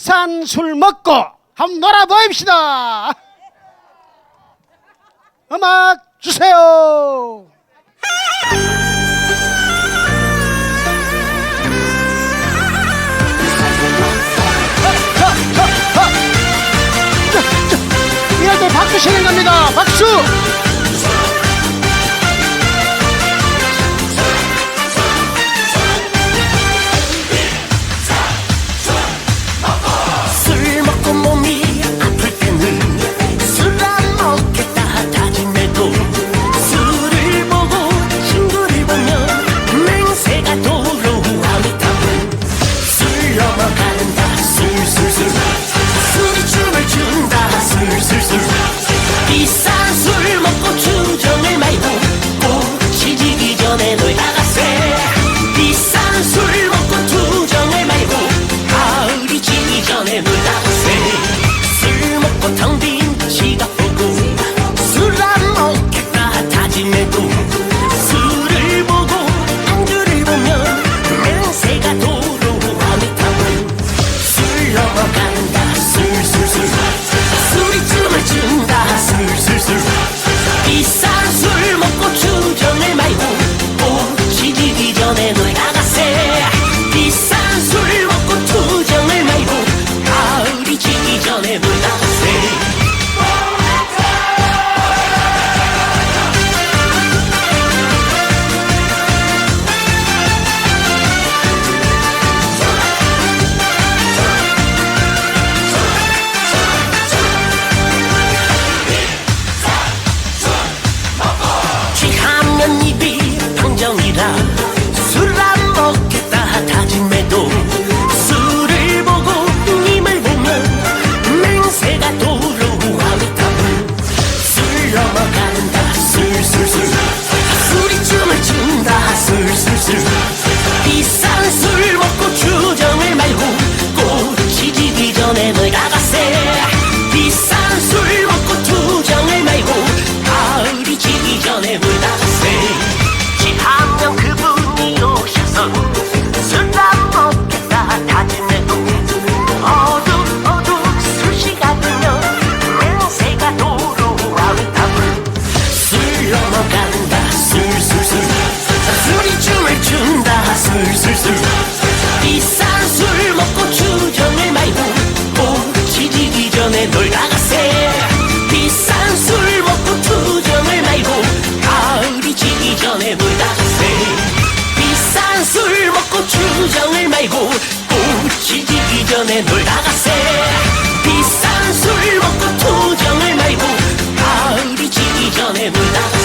비싼 술 먹고 한번 놀아보입시다. 음악 주세요. 이럴 때 박수 치는 겁니다. 박수! 술 먹고 텅빈 시간 보고 술 안 먹겠다 다짐해도 술술술 비싼 술 먹고 주정을 말고 꼭 지지기 전에 놀다 물 다 주세 비싼 술 먹고 주정을 말고 꼬치기 전에 놀다 가세 비싼 술 먹고 투정을 말고 가을이 지기 전에 놀다 가세